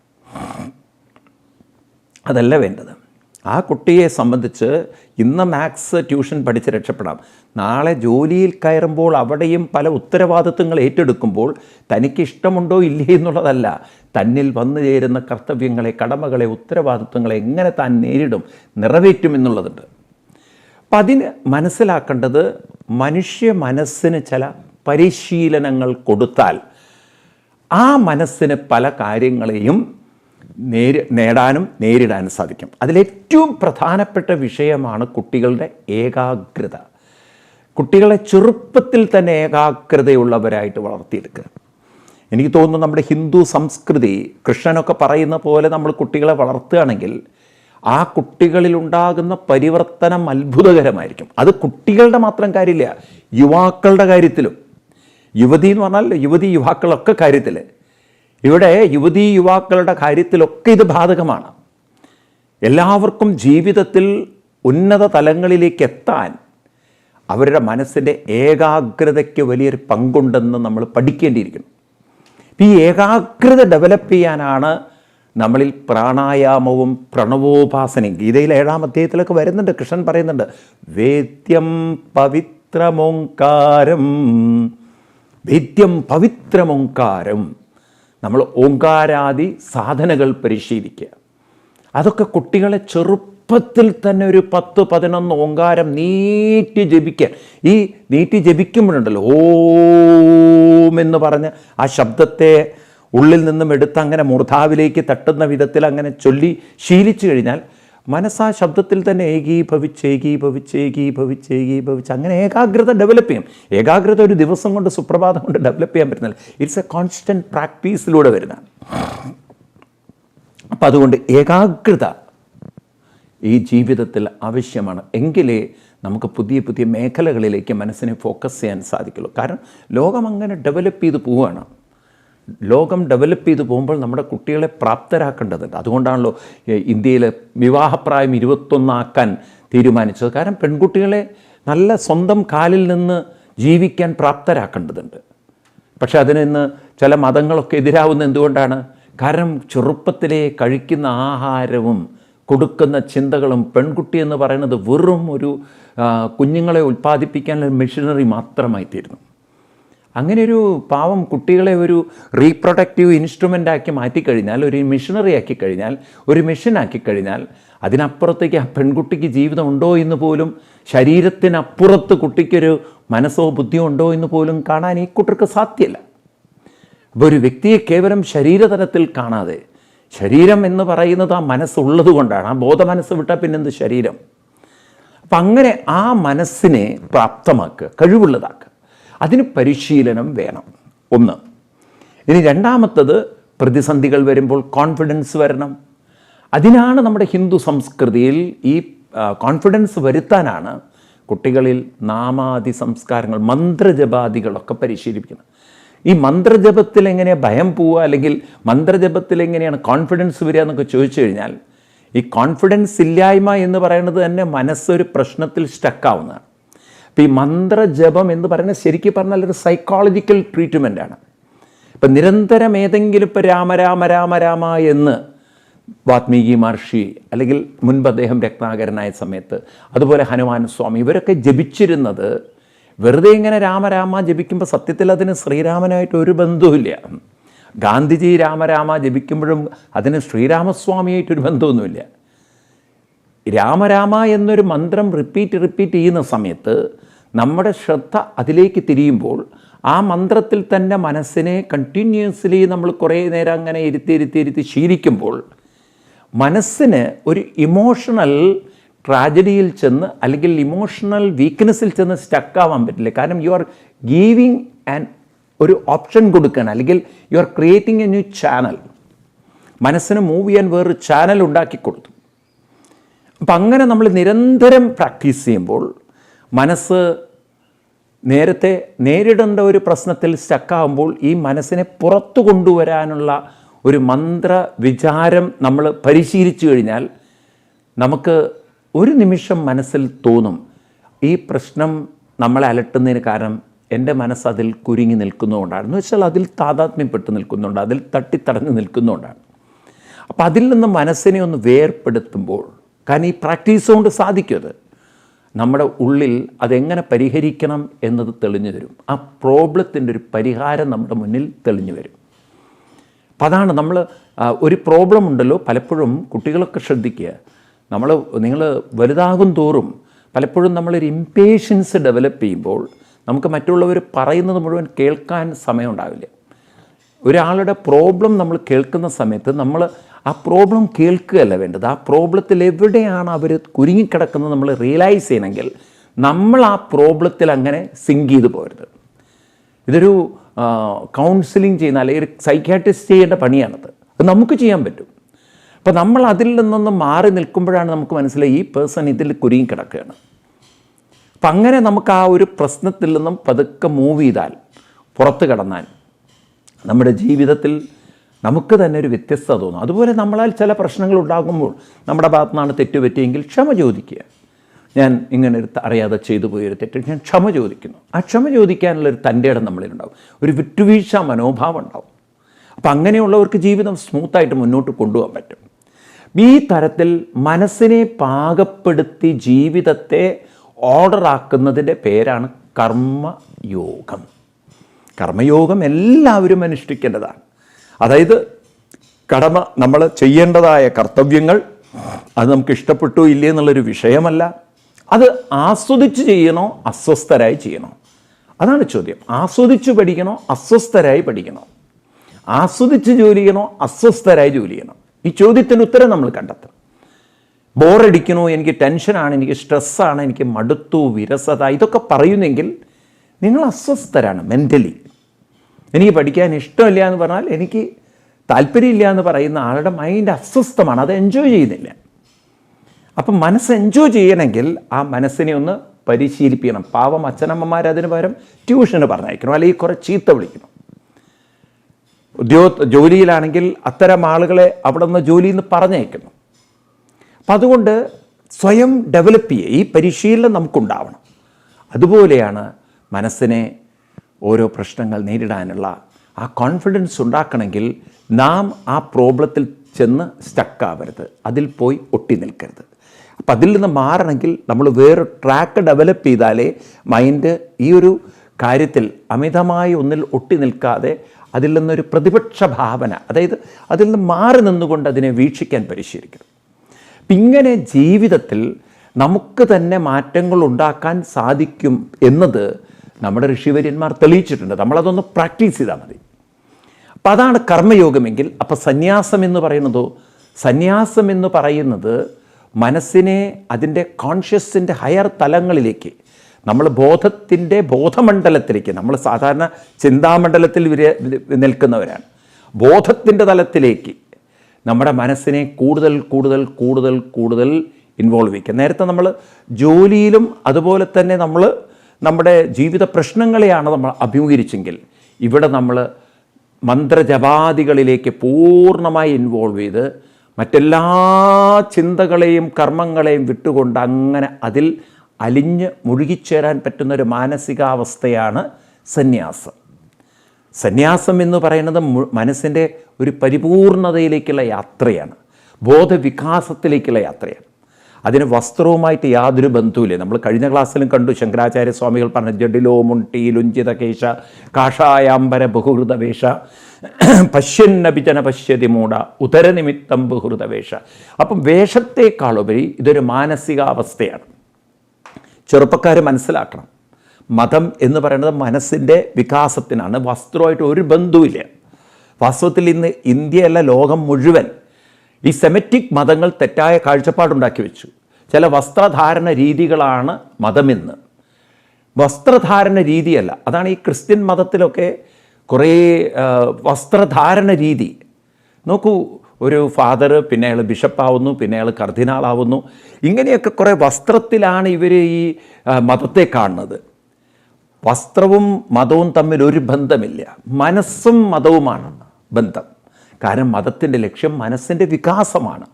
അതല്ല വേണ്ടത്. ആ കുട്ടിയെ സംബന്ധിച്ച് ഇന്ന് മാത്സ് ട്യൂഷൻ പഠിച്ച് രക്ഷപ്പെടാം. നാളെ ജോലിയിൽ കയറുമ്പോൾ അവിടെയും പല ഉത്തരവാദിത്വങ്ങൾ ഏറ്റെടുക്കുമ്പോൾ തനിക്ക് ഇഷ്ടമുണ്ടോ ഇല്ലേ എന്നുള്ളതല്ല. തന്നിൽ വന്നു ചേരുന്ന കർത്തവ്യങ്ങളെ കടമകളെ ഉത്തരവാദിത്വങ്ങളെ എങ്ങനെ താൻ നേരിടും നിറവേറ്റും എന്നുള്ളതുണ്ട്. അപ്പം അതിന് മനസ്സിലാക്കേണ്ടത് മനുഷ്യ മനസ്സിന് ചില പരിശീലനങ്ങൾ കൊടുത്താൽ ആ മനസ്സിന് പല കാര്യങ്ങളെയും നേരി നേടാനും നേരിടാനും സാധിക്കും. അതിലേറ്റവും പ്രധാനപ്പെട്ട വിഷയമാണ് കുട്ടികളുടെ ഏകാഗ്രത. കുട്ടികളെ ചെറുപ്പത്തിൽ തന്നെ ഏകാഗ്രതയുള്ളവരായിട്ട് വളർത്തിയെടുക്കുക. എനിക്ക് തോന്നുന്നു നമ്മുടെ ഹിന്ദു സംസ്കൃതി കൃഷ്ണനൊക്കെ പറയുന്ന പോലെ നമ്മൾ കുട്ടികളെ വളർത്തുകയാണെങ്കിൽ ആ കുട്ടികളിൽ ഉണ്ടാകുന്ന പരിവർത്തനം അത്ഭുതകരമായിരിക്കും. അത് കുട്ടികളുടെ മാത്രം കാര്യമില്ല യുവാക്കളുടെ കാര്യത്തിലും. യുവതി എന്ന് പറഞ്ഞാൽ യുവതി യുവാക്കളൊക്കെ കാര്യത്തിൽ ഇവിടെ യുവതി യുവാക്കളുടെ കാര്യത്തിലൊക്കെ ഇത് ബാധകമാണ്. എല്ലാവർക്കും ജീവിതത്തിൽ ഉന്നത തലങ്ങളിലേക്ക് എത്താൻ അവരുടെ മനസ്സിന്റെ ഏകാഗ്രതയ്ക്ക് വലിയൊരു പങ്കുണ്ടെന്ന് നമ്മൾ പഠിക്കേണ്ടിയിരിക്കുന്നു. ഈ ഏകാഗ്രത ഡെവലപ്പ് ചെയ്യാനാണ് നമ്മളിൽ പ്രാണായാമവും പ്രണവോപാസനയും ഗീതയിൽ ഏഴാം അധ്യായത്തിലൊക്കെ വരുന്നുണ്ട് കൃഷ്ണൻ പറയുന്നുണ്ട് വേദ്യം പവിത്രമോങ്കാരം വേദ്യം പവിത്രമോങ്കാരം നമ്മൾ ഓങ്കാരാദി സാധനകൾ പരിശീലിക്കുക. അതൊക്കെ കുട്ടികളെ ചെറുപ്പത്തിൽ തന്നെ ഒരു പത്ത് പതിനൊന്ന് ഓങ്കാരം നീട്ടി ജപിക്കുക. ഈ നീട്ടി ജപിക്കുമ്പോഴുണ്ടല്ലോ ഓം എന്ന് പറഞ്ഞ് ആ ശബ്ദത്തെ ഉള്ളിൽ നിന്നും എടുത്ത് അങ്ങനെ മൂർധാവിലേക്ക് തട്ടുന്ന വിധത്തിൽ അങ്ങനെ ചൊല്ലി ശീലിച്ചു കഴിഞ്ഞാൽ മനസ്സാ ശബ്ദത്തിൽ തന്നെ ഏകീഭവിച്ച് ഏകീഭവിച്ച് ഏകീഭവിച്ച് ഏകീഭവിച്ച്. അങ്ങനെ ഏകാഗ്രത ഡെവലപ്പ് ചെയ്യും. ഏകാഗ്രത ഒരു ദിവസം കൊണ്ട് സുപ്രഭാതം കൊണ്ട് ഡെവലപ്പ് ചെയ്യാൻ പറ്റുന്നില്ല. ഇറ്റ്സ് എ കോൺസ്റ്റന്റ് പ്രാക്ടീസിലൂടെ വരുന്ന. അപ്പം അതുകൊണ്ട് ഏകാഗ്രത ഈ ജീവിതത്തിൽ ആവശ്യമാണ്. എങ്കിലേ നമുക്ക് പുതിയ പുതിയ മേഖലകളിലേക്ക് മനസ്സിനെ ഫോക്കസ് ചെയ്യാൻ സാധിക്കുള്ളൂ. കാരണം ലോകം അങ്ങനെ ഡെവലപ്പ് ചെയ്ത് പോവുകയാണ്. ലോകം ഡെവലപ്പ് ചെയ്തു പോകുമ്പോൾ നമ്മുടെ കുട്ടികളെ പ്രാപ്തരാക്കേണ്ടതുണ്ട്. അതുകൊണ്ടാണല്ലോ ഏ, ഇന്ത്യയിൽ വിവാഹപ്രായം ഇരുപത്തൊന്നാക്കാൻ തീരുമാനിച്ചത്. കാരണം പെൺകുട്ടികളെ നല്ല സ്വന്തം കാലിൽ നിന്ന് ജീവിക്കാൻ പ്രാപ്തരാക്കേണ്ടതുണ്ട്. പക്ഷെ അതിനിന്ന് ചില മതങ്ങളൊക്കെ എതിരാവുന്ന എന്തുകൊണ്ടാണ്? കാരണം ചെറുപ്പത്തിലെ കഴിക്കുന്ന ആഹാരവും കൊടുക്കുന്ന ചിന്തകളും പെൺകുട്ടി എന്ന് പറയുന്നത് വെറും ഒരു കുഞ്ഞുങ്ങളെ ഉൽപ്പാദിപ്പിക്കാനുള്ള മെഷീനറി മാത്രമായി തീരുന്നു അങ്ങനെ ഒരു പാവം കുട്ടികളെ ഒരു റീപ്രൊഡക്റ്റീവ് ഇൻസ്ട്രുമെന്റ് ആക്കി മാറ്റിക്കഴിഞ്ഞാൽ ഒരു മിഷനറി ആക്കി കഴിഞ്ഞാൽ ഒരു മെഷീനാക്കി കഴിഞ്ഞാൽ അതിനപ്പുറത്തേക്ക് ആ പെൺകുട്ടിക്ക് ജീവിതം ഉണ്ടോ എന്ന് പോലും ശരീരത്തിനപ്പുറത്ത് കുട്ടിക്കൊരു മനസ്സോ ബുദ്ധിയോ ഉണ്ടോ എന്ന് പോലും കാണാൻ ഈ കുട്ടർക്ക് സാധ്യമല്ല അപ്പോൾ ഒരു വ്യക്തിയെ കേവലം ശരീരതലത്തിൽ കാണാതെ ശരീരം എന്ന് പറയുന്നത് ആ മനസ്സുള്ളത് കൊണ്ടാണ്. ആ ബോധ മനസ്സ് വിട്ടാൽ പിന്നെന്ത് ശരീരം? അപ്പം അങ്ങനെ ആ മനസ്സിനെ പ്രാപ്തമാക്കുക കഴിവുള്ളതാക്കുക. അതിന് പരിശീലനം വേണം. ഒന്ന്. ഇനി രണ്ടാമത്തത് പ്രതിസന്ധികൾ വരുമ്പോൾ കോൺഫിഡൻസ് വരണം. അതിനാണ് നമ്മുടെ ഹിന്ദു സംസ്കൃതിയിൽ ഈ കോൺഫിഡൻസ് വരുത്താനാണ് കുട്ടികളിൽ നാമാദി സംസ്കാരങ്ങൾ മന്ത്രജപാദികളൊക്കെ പരിശീലിപ്പിക്കുന്നത്. ഈ മന്ത്രജപത്തിൽ എങ്ങനെയാണ് ഭയം പോവുക അല്ലെങ്കിൽ മന്ത്രജപത്തിൽ എങ്ങനെയാണ് കോൺഫിഡൻസ് വരിക എന്നൊക്കെ ചോദിച്ചു കഴിഞ്ഞാൽ ഈ കോൺഫിഡൻസ് ഇല്ലായ്മ എന്ന് പറയുന്നത് തന്നെ മനസ്സൊരു പ്രശ്നത്തിൽ സ്റ്റക്കാവുന്നതാണ് അപ്പോൾ ഈ മന്ത്രജപം എന്ന് പറയുന്നത് ശരിക്കും പറഞ്ഞാൽ ഒരു സൈക്കോളജിക്കൽ ട്രീറ്റ്മെന്റാണ് ഇപ്പം നിരന്തരം ഏതെങ്കിലും ഇപ്പോൾ രാമ രാമ രാമ രാമ എന്ന് വാത്മീകി മഹർഷി അല്ലെങ്കിൽ മുൻപ് അദ്ദേഹം രത്നാകരനായ സമയത്ത് അതുപോലെ ഹനുമാൻ സ്വാമി ഇവരൊക്കെ ജപിച്ചിരുന്നത് വെറുതെ ഇങ്ങനെ രാമരാമ ജപിക്കുമ്പോൾ സത്യത്തിൽ അതിന് ശ്രീരാമനായിട്ട് ഒരു ബന്ധവുമില്ല. ഗാന്ധിജി രാമരാമ ജപിക്കുമ്പോഴും അതിന് ശ്രീരാമസ്വാമിയായിട്ടൊരു ബന്ധമൊന്നുമില്ല രാമരാമ എന്നൊരു മന്ത്രം റിപ്പീറ്റ് റിപ്പീറ്റ് ചെയ്യുന്ന സമയത്ത് നമ്മുടെ ശ്രദ്ധ അതിലേക്ക് തിരിയുമ്പോൾ ആ മന്ത്രത്തിൽ തന്നെ മനസ്സിനെ കണ്ടിന്യൂസ്ലി നമ്മൾ കുറേ നേരം അങ്ങനെ ഇരുത്തി ഇരുത്തി ഇരുത്തി ശീലിക്കുമ്പോൾ മനസ്സിന് ഒരു ഇമോഷണൽ ട്രാജഡിയിൽ ചെന്ന് അല്ലെങ്കിൽ ഇമോഷണൽ വീക്ക്നെസ്സിൽ ചെന്ന് സ്റ്റക്കാവാൻ പറ്റില്ല. കാരണം യു ആർ ഗീവിങ് ആൻഡ് ഒരു ഓപ്ഷൻ കൊടുക്കാൻ അല്ലെങ്കിൽ you are creating a new channel മനസ്സിന് മൂവ് ചെയ്യാൻ വേറൊരു ചാനൽ ഉണ്ടാക്കി കൊടുത്തു. അപ്പം അങ്ങനെ നമ്മൾ നിരന്തരം പ്രാക്ടീസ് ചെയ്യുമ്പോൾ മനസ്സ് നേരത്തെ നേരിടേണ്ട ഒരു പ്രശ്നത്തിൽ സ്റ്റക്കാകുമ്പോൾ ഈ മനസ്സിനെ പുറത്തു കൊണ്ടുവരാനുള്ള ഒരു മന്ത്ര വിചാരം നമ്മൾ പരിശീലിച്ചു കഴിഞ്ഞാൽ നമുക്ക് ഒരു നിമിഷം മനസ്സിൽ തോന്നും ഈ പ്രശ്നം നമ്മളെ അലട്ടുന്നതിന് കാരണം എന്റെ മനസ്സ് അതിൽ കുരുങ്ങി നിൽക്കുന്നതുകൊണ്ടാണ്. എന്ന് വെച്ചാൽ അതിൽ താതാത്മ്യപ്പെട്ട് നിൽക്കുന്നുണ്ട് അതിൽ തട്ടിത്തടഞ്ഞ് നിൽക്കുന്നതുകൊണ്ടാണ്. അപ്പോൾ അതിൽ നിന്ന് മനസ്സിനെ ഒന്ന് വേർപ്പെടുത്തുമ്പോൾ കാരണം ഈ പ്രാക്ടീസ് കൊണ്ട് സാധിക്കും അത്. നമ്മുടെ ഉള്ളിൽ അതെങ്ങനെ പരിഹരിക്കണം എന്നത് തെളിഞ്ഞു വരും ആ പ്രോബ്ലത്തിന്റെ ഒരു പരിഹാരം നമ്മുടെ മുന്നിൽ തെളിഞ്ഞു വരും. അപ്പം അതാണ് നമ്മൾ ഒരു പ്രോബ്ലം ഉണ്ടല്ലോ പലപ്പോഴും കുട്ടികളൊക്കെ ശ്രദ്ധിക്കുക. നമ്മൾ നിങ്ങൾ വലുതാകും തോറും പലപ്പോഴും നമ്മളൊരു ഇമ്പേഷ്യൻസ് ഡെവലപ്പ് ചെയ്യുമ്പോൾ നമുക്ക് മറ്റുള്ളവർ പറയുന്നത് മുഴുവൻ കേൾക്കാൻ സമയം ഉണ്ടാവില്ല. ഒരാളുടെ പ്രോബ്ലം നമ്മൾ കേൾക്കുന്ന സമയത്ത് നമ്മൾ ആ പ്രോബ്ലം കേൾക്കുകയല്ല വേണ്ടത്. ആ പ്രോബ്ലത്തിൽ എവിടെയാണ് അവർ കുരുങ്ങിക്കിടക്കുന്നത് നമ്മൾ റിയലൈസ് ചെയ്യണമെങ്കിൽ നമ്മൾ ആ പ്രോബ്ലത്തിൽ അങ്ങനെ സിങ്ക് ചെയ്ത് പോരുത്. ഇതൊരു കൗൺസിലിംഗ് ചെയ്യുന്ന അല്ലെങ്കിൽ ഒരു സൈക്യാട്രിസ്റ്റ് ചെയ്യേണ്ട പണിയാണത്. അത് നമുക്ക് ചെയ്യാൻ പറ്റും. അപ്പോൾ നമ്മൾ അതിൽ നിന്നൊന്ന് മാറി നിൽക്കുമ്പോഴാണ് നമുക്ക് മനസ്സിലായി ഈ പേഴ്സൺ ഇതിൽ കുരുങ്ങി കിടക്കുകയാണ് അപ്പം അങ്ങനെ നമുക്ക് ആ ഒരു പ്രശ്നത്തിൽ നിന്നും പതുക്കെ മൂവ് ചെയ്താൽ പുറത്ത് കടന്നാൽ നമ്മുടെ ജീവിതത്തിൽ നമുക്ക് തന്നെ ഒരു വ്യത്യസ്തത തോന്നും. അതുപോലെ നമ്മളാൽ ചില പ്രശ്നങ്ങൾ ഉണ്ടാകുമ്പോൾ നമ്മുടെ ഭാഗത്തു നിന്നാണ് തെറ്റുപറ്റിയെങ്കിൽ ക്ഷമ ചോദിക്കുക. ഞാൻ ഇങ്ങനെ ഒരു അറിയാതെ ചെയ്തു പോയൊരു തെറ്റ് ഞാൻ ക്ഷമ ചോദിക്കുന്നു. ആ ക്ഷമ ചോദിക്കാനുള്ളൊരു തന്റെ ഇടം നമ്മളിലുണ്ടാവും ഒരു വിട്ടുവീഴ്ച മനോഭാവം ഉണ്ടാവും. അപ്പം അങ്ങനെയുള്ളവർക്ക് ജീവിതം സ്മൂത്തായിട്ട് മുന്നോട്ട് കൊണ്ടുപോകാൻ പറ്റും. ഈ തരത്തിൽ മനസ്സിനെ പാകപ്പെടുത്തി ജീവിതത്തെ ഓർഡറാക്കുന്നതിന്റെ പേരാണ് കർമ്മയോഗം. കർമ്മയോഗം എല്ലാവരും അനുഷ്ഠിക്കേണ്ടതാണ്. അതായത് കടമ നമ്മൾ ചെയ്യേണ്ടതായ കർത്തവ്യങ്ങൾ അത് നമുക്ക് ഇഷ്ടപ്പെട്ടു ഇല്ലേ എന്നുള്ളൊരു വിഷയമല്ല. അത് ആസ്വദിച്ച് ചെയ്യണോ അസ്വസ്ഥരായി ചെയ്യണോ? അതാണ് ചോദ്യം. ആസ്വദിച്ച് പഠിക്കണോ അസ്വസ്ഥരായി പഠിക്കണോ? ആസ്വദിച്ച് ജോലി ചെയ്യണോ അസ്വസ്ഥരായി ജോലി ചെയ്യണോ? ഈ ചോദ്യത്തിന് ഉത്തരം നമ്മൾ കണ്ടെത്തണം. ബോറടിക്കണോ എനിക്ക് ടെൻഷനാണ് എനിക്ക് സ്ട്രെസ്സാണ് എനിക്ക് മടുത്തു വിരസത ഇതൊക്കെ പറയുന്നെങ്കിൽ നിങ്ങൾ അസ്വസ്ഥരാണ് മെന്റലി എനിക്ക് പഠിക്കാൻ ഇഷ്ടമില്ല എന്ന് പറഞ്ഞാൽ എനിക്ക് താല്പര്യമില്ല എന്ന് പറയുന്ന ആളുടെ മൈൻഡ് അസ്വസ്ഥമാണ്. അത് എൻജോയ് ചെയ്യുന്നില്ല. അപ്പം മനസ്സ് എൻജോയ് ചെയ്യണമെങ്കിൽ ആ മനസ്സിനെ ഒന്ന് പരിശീലിപ്പിക്കണം. പാവം അച്ഛനമ്മമാർ അതിന് പകരം ട്യൂഷന് പറഞ്ഞയക്കണം. അല്ലെങ്കിൽ കുറേ ചീത്ത വിളിക്കണം. ഉദ്യോഗ ജോലിയിലാണെങ്കിൽ അത്തരം ആളുകളെ അവിടെ നിന്ന് ജോലിയിൽ നിന്ന് പറഞ്ഞയക്കുന്നു അപ്പം അതുകൊണ്ട് സ്വയം ഡെവലപ്പ് ചെയ്യുക ഈ പരിശീലനം നമുക്കുണ്ടാവണം. അതുപോലെയാണ് മനസ്സിനെ ഓരോ പ്രശ്നങ്ങൾ നേരിടാനുള്ള ആ കോൺഫിഡൻസ് ഉണ്ടാക്കണമെങ്കിൽ നാം ആ പ്രോബ്ലത്തിൽ ചെന്ന് സ്റ്റക്കാവരുത് അതിൽ പോയി ഒട്ടി നിൽക്കരുത്. അപ്പം അതിൽ നിന്ന് മാറണമെങ്കിൽ നമ്മൾ വേറെ ട്രാക്ക് ഡെവലപ്പ് ചെയ്താലേ മൈൻഡ് ഈ ഒരു കാര്യത്തിൽ അമിതമായി ഒന്നിൽ ഒട്ടി നിൽക്കാതെ അതിൽ നിന്നൊരു പ്രതിപക്ഷ ഭാവന അതായത് അതിൽ നിന്ന് മാറി നിന്നുകൊണ്ട് അതിനെ വീക്ഷിക്കാൻ പരിശീലിക്കണം. അപ്പം ഇങ്ങനെ ജീവിതത്തിൽ നമുക്ക് തന്നെ മാറ്റങ്ങൾ ഉണ്ടാക്കാൻ സാധിക്കും എന്നത് നമ്മുടെ ഋഷിവര്യന്മാർ തെളിയിച്ചിട്ടുണ്ട്. നമ്മളതൊന്ന് പ്രാക്ടീസ് ചെയ്താൽ മതി. അപ്പം അതാണ് കർമ്മയോഗമെങ്കിൽ അപ്പം സന്യാസം എന്ന് പറയുന്നതോ സന്യാസം എന്ന് പറയുന്നത് മനസ്സിനെ അതിന്റെ കോൺഷ്യസിന്റെ ഹയർ തലങ്ങളിലേക്ക് നമ്മൾ ബോധത്തിന്റെ ബോധമണ്ഡലത്തിലേക്ക് നമ്മൾ സാധാരണ ചിന്താമണ്ഡലത്തിൽ വിര നിൽക്കുന്നവരാണ്. ബോധത്തിന്റെ തലത്തിലേക്ക് നമ്മുടെ മനസ്സിനെ കൂടുതൽ കൂടുതൽ കൂടുതൽ കൂടുതൽ ഇൻവോൾവ് ചെയ്യിക്കുക. നേരത്തെ നമ്മൾ ജോലിയിലും അതുപോലെ തന്നെ നമ്മൾ നമ്മുടെ ജീവിത പ്രശ്നങ്ങളെയാണ് നമ്മൾ അഭിമുഖീകരിച്ചെങ്കിൽ ഇവിടെ നമ്മൾ മന്ത്രജപാദികളിലേക്ക് പൂർണമായി ഇൻവോൾവ് ചെയ്ത് മറ്റെല്ലാ ചിന്തകളെയും കർമ്മങ്ങളെയും വിട്ടുകൊണ്ട് അങ്ങനെ അതിൽ അലിഞ്ഞ് മുഴുകിച്ചേരാൻ പറ്റുന്നൊരു മാനസികാവസ്ഥയാണ് സന്യാസം. സന്യാസം എന്ന് പറയുന്നത് മനസ്സിന്റെ ഒരു പരിപൂർണതയിലേക്കുള്ള യാത്രയാണ്. ബോധവികാസത്തിലേക്കുള്ള യാത്രയാണ്. അതിന് വസ്ത്രവുമായിട്ട് യാതൊരു ബന്ധവുമില്ല. നമ്മൾ കഴിഞ്ഞ ക്ലാസ്സിലും കണ്ടു ശങ്കരാചാര്യ സ്വാമികൾ പറഞ്ഞ ജഡിലോ മുണ്ടി ലുഞ്ചിത കേശ കാഷായാംബര ബഹുഹൃത വേഷ പശ്യന്നഭിജന പശ്യതി മൂട ഉദരനിമിത്തം ബഹുഹൃത വേഷ അപ്പം വേഷത്തെക്കാളുപരി ഇതൊരു മാനസികാവസ്ഥയാണ്. ചെറുപ്പക്കാർ മനസ്സിലാക്കണം. മതം എന്ന് പറയുന്നത് മനസ്സിന്റെ വികാസത്തിനാണ്. വസ്ത്രമായിട്ട് ഒരു ബന്ധവുമില്ല. വാസ്തവത്തിൽ ഇന്ന് ഇന്ത്യയല്ല ലോകം മുഴുവൻ ഈ സെമറ്റിക് മതങ്ങൾ തെറ്റായ കാഴ്ചപ്പാടുണ്ടാക്കി വെച്ചു. ചില വസ്ത്രധാരണ രീതികളാണ് മതമെന്ന്. വസ്ത്രധാരണ രീതിയല്ല. അതാണ് ഈ ക്രിസ്ത്യൻ മതത്തിലൊക്കെ കുറേ വസ്ത്രധാരണ രീതി. നോക്കൂ ഒരു ഫാദർ പിന്നെ അയാൾ ബിഷപ്പാവുന്നു പിന്നെ അയാൾ കർദിനാളാവുന്നു. ഇങ്ങനെയൊക്കെ കുറേ വസ്ത്രത്തിലാണ് ഇവർ ഈ മതത്തെ കാണുന്നത്. വസ്ത്രവും മതവും തമ്മിൽ ഒരു ബന്ധമില്ല. മനസ്സും മതവുമാണ് ബന്ധം. കാരണം മതത്തിന്റെ ലക്ഷ്യം മനസ്സിന്റെ വികാസമാണ്.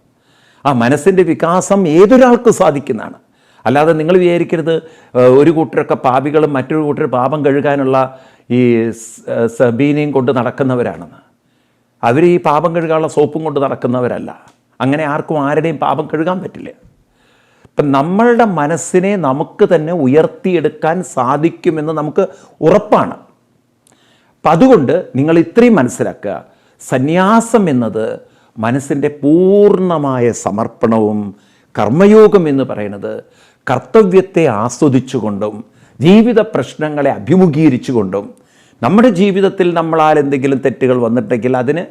ആ മനസ്സിന്റെ വികാസം ഏതൊരാൾക്കും സാധിക്കുന്നതാണ്? അല്ലാതെ നിങ്ങൾ വിചാരിക്കരുത് ഒരു കൂട്ടരൊക്കെ പാപികളും മറ്റൊരു കൂട്ടർ പാപം കഴുകാനുള്ള ഈ സബീനയും കൊണ്ട് നടക്കുന്നവരാണെന്ന്. അവർ ഈ പാപം കഴുകാനുള്ള സോപ്പും കൊണ്ട് നടക്കുന്നവരല്ല. അങ്ങനെ ആർക്കും ആരുടെയും പാപം കഴുകാൻ പറ്റില്ല. ഇപ്പം നമ്മളുടെ മനസ്സിനെ നമുക്ക് തന്നെ ഉയർത്തിയെടുക്കാൻ സാധിക്കുമെന്ന് നമുക്ക് ഉറപ്പാണ്. അപ്പം അതുകൊണ്ട് നിങ്ങൾ ഇത്രയും മനസ്സിലാക്കുക. സന്യാസം എന്നത് മനസ്സിന്റെ പൂർണമായ സമർപ്പണവും കർമ്മയോഗം എന്ന് പറയുന്നത് കർത്തവ്യത്തെ ആസ്വദിച്ചുകൊണ്ടും ജീവിത പ്രശ്നങ്ങളെ അഭിമുഖീകരിച്ചുകൊണ്ടും നമ്മുടെ ജീവിതത്തിൽ നമ്മളാൽ എന്തെങ്കിലും തെറ്റുകൾ വന്നിട്ടെങ്കിൽ അതിന്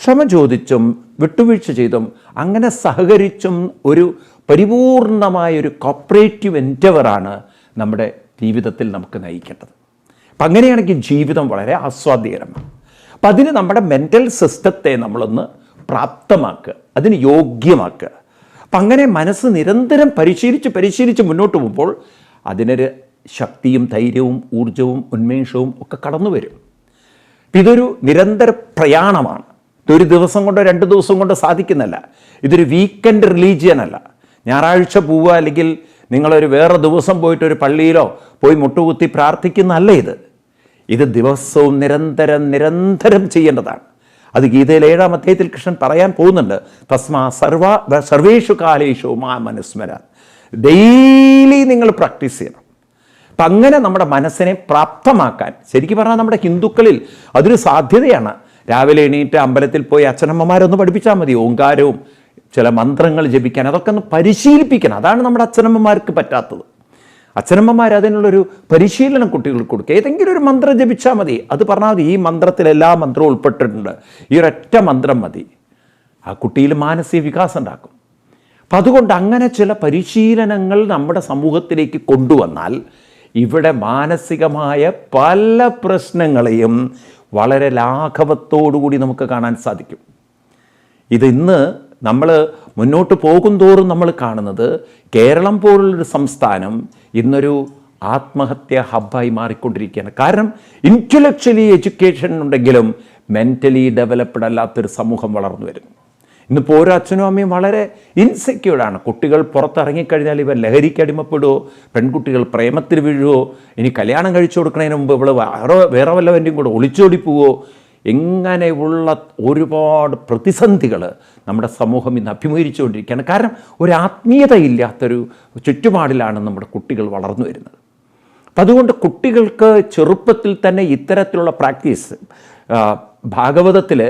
ക്ഷമ ചോദിച്ചും വിട്ടുവീഴ്ച ചെയ്തും അങ്ങനെ സഹകരിച്ചും ഒരു പരിപൂർണമായ ഒരു കോപ്പറേറ്റീവ് എന്റവറാണ് നമ്മുടെ ജീവിതത്തിൽ നമുക്ക് നയിക്കേണ്ടത്. അപ്പം അങ്ങനെയാണെങ്കിൽ ജീവിതം വളരെ ആസ്വാദ്യകരമാണ്. അപ്പം അതിന് നമ്മുടെ മെന്റൽ സിസ്റ്റത്തെ നമ്മളൊന്ന് പ്രാപ്തമാക്കുക അതിന് യോഗ്യമാക്കുക. അപ്പം അങ്ങനെ മനസ്സ് നിരന്തരം പരിശീലിച്ച് പരിശീലിച്ച് മുന്നോട്ട് പോകുമ്പോൾ അതിനൊരു ശക്തിയും ധൈര്യവും ഊർജവും ഉന്മേഷവും ഒക്കെ കടന്നു വരും. ഇതൊരു നിരന്തര പ്രയാണമാണ്. ഇതൊരു ദിവസം കൊണ്ടോ രണ്ട് ദിവസം കൊണ്ടോ സാധിക്കുന്നല്ല ഇതൊരു വീക്കെൻഡ് റിലീജിയൻ അല്ല. ഞായറാഴ്ച പോവുക അല്ലെങ്കിൽ നിങ്ങളൊരു വേറെ ദിവസം പോയിട്ട് ഒരു പള്ളിയിലോ പോയി മുട്ടുകുത്തി പ്രാർത്ഥിക്കുന്നല്ല ഇത്. ഇത് ദിവസവും നിരന്തരം നിരന്തരം ചെയ്യേണ്ടതാണ്. അത് ഗീതയിൽ ഏഴാം അധ്യായത്തിൽ കൃഷ്ണൻ പറയാൻ പോകുന്നുണ്ട്. തസ്മാ സർവ സർവേഷു കാലേഷു മാ മനുസ്മര. ഡെയിലി നിങ്ങൾ പ്രാക്ടീസ് ചെയ്യണം. അപ്പം അങ്ങനെ നമ്മുടെ മനസ്സിനെ പ്രാപ്തമാക്കാൻ ശരിക്കും പറഞ്ഞാൽ നമ്മുടെ ഹിന്ദുക്കളിൽ അതൊരു സാധ്യതയാണ്. രാവിലെ എണീറ്റ് അമ്പലത്തിൽ പോയി അച്ഛനമ്മമാരൊന്ന് പഠിപ്പിച്ചാൽ മതി ഓങ്കാരവും ചില മന്ത്രങ്ങൾ ജപിക്കാൻ അതൊക്കെ ഒന്ന് പരിശീലിപ്പിക്കണം. അതാണ് നമ്മുടെ അച്ഛനമ്മമാർക്ക് പറ്റാത്തത്. അച്ഛനമ്മമാർ അതിനുള്ളൊരു പരിശീലനം കുട്ടികൾക്ക് കൊടുക്കുക. ഏതെങ്കിലും ഒരു മന്ത്രം ജപിച്ചാൽ മതി. അത് പറഞ്ഞാൽ മതി. ഈ മന്ത്രത്തിൽ എല്ലാ മന്ത്രവും ഉൾപ്പെട്ടിട്ടുണ്ട്. ഈ ഒരൊറ്റ മന്ത്രം മതി. ആ കുട്ടിയിൽ മാനസിക വികാസം ഉണ്ടാക്കും. അപ്പം അതുകൊണ്ട് അങ്ങനെ ചില പരിശീലനങ്ങൾ നമ്മുടെ സമൂഹത്തിലേക്ക് കൊണ്ടുവന്നാൽ ഇവിടെ മാനസികമായ പല പ്രശ്നങ്ങളെയും വളരെ ലാഘവത്തോടു കൂടി നമുക്ക് കാണാൻ സാധിക്കും. ഇത് ഇന്ന് നമ്മൾ മുന്നോട്ട് പോകും തോറും നമ്മൾ കാണുന്നത് കേരളം പോലുള്ളൊരു സംസ്ഥാനം ഇന്നൊരു ആത്മഹത്യ ഹബ്ബായി മാറിക്കൊണ്ടിരിക്കുകയാണ്. കാരണം ഇന്റലക്ച്വലി എഡ്യൂക്കേഷൻ ഉണ്ടെങ്കിലും മെന്റലി ഡെവലപ്ഡ് അല്ലാത്തൊരു സമൂഹം വളർന്നു വരുന്നു. ഇന്നിപ്പോൾ ഓരോ അച്ഛനും അമ്മയും വളരെ ഇൻസെക്യൂർഡാണ് കുട്ടികൾ പുറത്തിറങ്ങിക്കഴിഞ്ഞാൽ ഇവർ ലഹരിക്ക് അടിമപ്പെടുമോ പെൺകുട്ടികൾ പ്രേമത്തിൽ വീഴുവോ? ഇനി കല്യാണം കഴിച്ചു കൊടുക്കുന്നതിന് മുമ്പ് ഇവൾ വേറെ വേറെ വല്ലവന്റെയും കൂടെ ഒളിച്ചോടി പോവോ ഇങ്ങനെയുള്ള ഒരുപാട് പ്രതിസന്ധികൾ നമ്മുടെ സമൂഹം ഇന്ന് അഭിമുഖീകരിച്ചുകൊണ്ടിരിക്കുകയാണ്. കാരണം ഒരു ആത്മീയതയില്ലാത്തൊരു ചുറ്റുപാടിലാണ് നമ്മുടെ കുട്ടികൾ വളർന്നു വരുന്നത്. അപ്പം അതുകൊണ്ട് കുട്ടികൾക്ക് ചെറുപ്പത്തിൽ തന്നെ ഇത്തരത്തിലുള്ള പ്രാക്ടീസ് ഭാഗവതത്തിൽ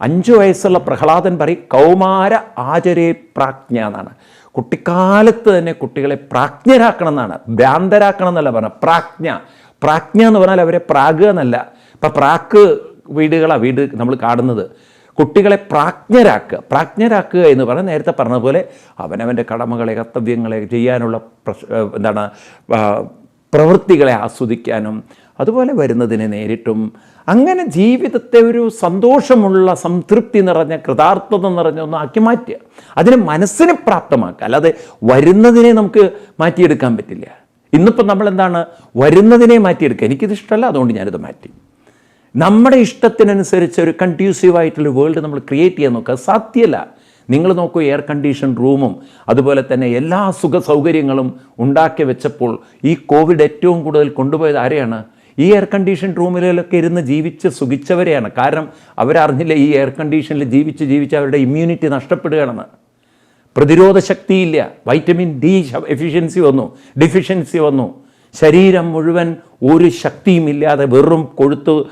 അഞ്ച് വയസ്സുള്ള പ്രഹ്ലാദൻ പറയും കൗമാര ആചരേ പ്രാജ്ഞ എന്നാണ്. കുട്ടിക്കാലത്ത് തന്നെ കുട്ടികളെ പ്രാജ്ഞരാക്കണം എന്നാണ് ഭ്രാന്തരാക്കണം എന്നല്ല പറഞ്ഞത് പ്രാജ്ഞ. പ്രാജ്ഞ എന്ന് പറഞ്ഞാൽ അവരെ പ്രാഗ് എന്നല്ല. ഇപ്പം പ്രാക്ക് വീടുകളാണ് വീട് നമ്മൾ കാണുന്നത്. കുട്ടികളെ പ്രാജ്ഞരാക്കുക. പ്രാജ്ഞരാക്കുക എന്ന് പറഞ്ഞാൽ നേരത്തെ പറഞ്ഞതുപോലെ അവനവന്റെ കടമകളെ കർത്തവ്യങ്ങളെ ചെയ്യാനുള്ള എന്താണ് പ്രവൃത്തികളെ ആസ്വദിക്കാനും അതുപോലെ വരുന്നതിനെ നേരിട്ടും അങ്ങനെ ജീവിതത്തെ ഒരു സന്തോഷമുള്ള സംതൃപ്തി നിറഞ്ഞ കൃതാർത്ഥത നിറഞ്ഞ ഒന്നാക്കി മാറ്റുക. അതിനെ മനസ്സിനെ പ്രാപ്തമാക്കുക. അല്ലാതെ വരുന്നതിനെ നമുക്ക് മാറ്റിയെടുക്കാൻ പറ്റില്ല. ഇന്നിപ്പോൾ നമ്മൾ എന്താണ് വരുന്നതിനെ മാറ്റിയെടുക്കുക. എനിക്കിത് ഇഷ്ടമല്ല അതുകൊണ്ട് ഞാനിത് മാറ്റി. നമ്മുടെ ഇഷ്ടത്തിനനുസരിച്ച് ഒരു കൺഡ്യൂസീവ് ആയിട്ടുള്ള വേൾഡ് നമ്മൾ ക്രിയേറ്റ് ചെയ്യാൻ നോക്കുക. സാധ്യമല്ല നിങ്ങൾ നോക്കൂ എയർ കണ്ടീഷൻ റൂമും അതുപോലെ തന്നെ എല്ലാ സുഖ സൗകര്യങ്ങളും ഉണ്ടാക്കി വെച്ചപ്പോൾ ഈ കോവിഡ് ഏറ്റവും കൂടുതൽ കൊണ്ടുപോയത് ആരെയാണ്? ഈ എയർ കണ്ടീഷൻ റൂമിലൊക്കെ ഇരുന്ന് ജീവിച്ച് സുഖിച്ചവരെയാണ്. കാരണം അവരറിഞ്ഞില്ല ഈ എയർ കണ്ടീഷനിൽ ജീവിച്ച് ജീവിച്ച് അവരുടെ ഇമ്മ്യൂണിറ്റി നഷ്ടപ്പെടുകയാണെന്ന്. പ്രതിരോധ ശക്തിയില്ല. വൈറ്റമിൻ ഡി എഫിഷ്യൻസി വന്നു. ഡിഫിഷ്യൻസി വന്നു. ശരീരം മുഴുവൻ ഒരു ശക്തിയും ഇല്ലാതെ വെറും കൊഴുത്ത്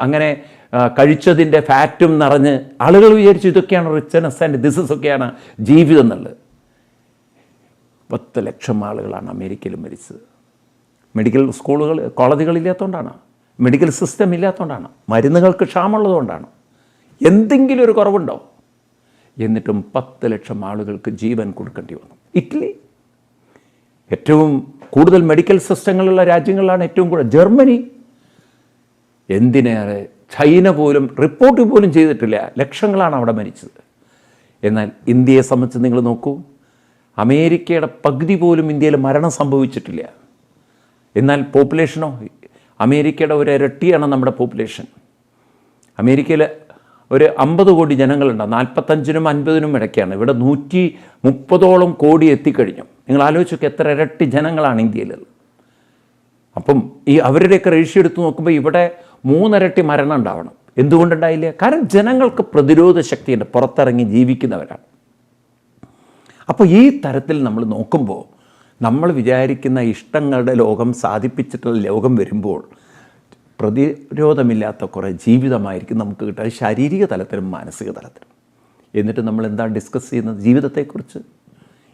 അങ്ങനെ കഴിച്ചതിന്റെ ഫാറ്റും നിറഞ്ഞ് ആളുകൾ വിചാരിച്ചു ഇതൊക്കെയാണ് റിച്ചനസ് ആൻഡ് ദിസസ് ഒക്കെയാണ് ജീവിതം എന്നുള്ളത്. പത്ത് ലക്ഷം ആളുകളാണ് അമേരിക്കയിൽ മരിച്ചത്. മെഡിക്കൽ സ്കൂളുകൾ കോളേജുകൾ ഇല്ലാത്തതുകൊണ്ടാണ്. മെഡിക്കൽ സിസ്റ്റം ഇല്ലാത്തതുകൊണ്ടാണ്. മരുന്നുകൾക്ക് ക്ഷാമമുള്ളതുകൊണ്ടാണ്. എന്തെങ്കിലും ഒരു കുറവുണ്ടോ? എന്നിട്ടും പത്ത് ലക്ഷം ആളുകൾക്ക് ജീവൻ കൊടുക്കേണ്ടി വന്നു. ഇറ്റലി. ഏറ്റവും കൂടുതൽ മെഡിക്കൽ സിസ്റ്റങ്ങളുള്ള രാജ്യങ്ങളിലാണ് ഏറ്റവും കൂടുതൽ. ജർമ്മനി എന്തിനേറെ ചൈന പോലും റിപ്പോർട്ട് പോലും ചെയ്തിട്ടില്ല. ലക്ഷങ്ങളാണ് അവിടെ മരിച്ചത്. എന്നാൽ ഇന്ത്യയെ സംബന്ധിച്ച് നിങ്ങൾ നോക്കൂ. അമേരിക്കയുടെ പകുതി പോലും ഇന്ത്യയിൽ മരണം സംഭവിച്ചിട്ടില്ല. എന്നാൽ പോപ്പുലേഷനോ അമേരിക്കയുടെ ഒരു ഇരട്ടിയാണ് നമ്മുടെ പോപ്പുലേഷൻ അമേരിക്കയിൽ ഒരു അമ്പത് കോടി ജനങ്ങളുണ്ട്. നാൽപ്പത്തഞ്ചിനും അൻപതിനും ഇടയ്ക്കാണ്. ഇവിടെ നൂറ്റി മുപ്പതോളം കോടി എത്തിക്കഴിഞ്ഞു. നിങ്ങൾ ആലോചിച്ചൊക്കെ എത്ര ഇരട്ടി ജനങ്ങളാണ് ഇന്ത്യയിലുള്ളത്. അപ്പം ഈ അവരുടെയൊക്കെ റേഷ്യ എടുത്ത് നോക്കുമ്പോൾ ഇവിടെ മൂന്നിരട്ടി മരണം ഉണ്ടാവണം. എന്തുകൊണ്ടുണ്ടായില്ല? കാരണം ജനങ്ങൾക്ക് പ്രതിരോധ ശക്തിയുണ്ട്. പുറത്തിറങ്ങി ജീവിക്കുന്നവരാണ്. അപ്പോൾ ഈ തരത്തിൽ നമ്മൾ നോക്കുമ്പോൾ നമ്മൾ വിചാരിക്കുന്ന ഇഷ്ടങ്ങളുടെ ലോകം സാധിപ്പിച്ചിട്ടുള്ള ലോകം വരുമ്പോൾ പ്രതിരോധമില്ലാത്ത കുറേ ജീവിതമായിരിക്കും നമുക്ക് കിട്ടുക. ശാരീരിക തലത്തിലും മാനസിക തലത്തിലും എന്നിട്ട് നമ്മൾ എന്താണ് ഡിസ്കസ് ചെയ്യുന്നത്? ജീവിതത്തെക്കുറിച്ച്.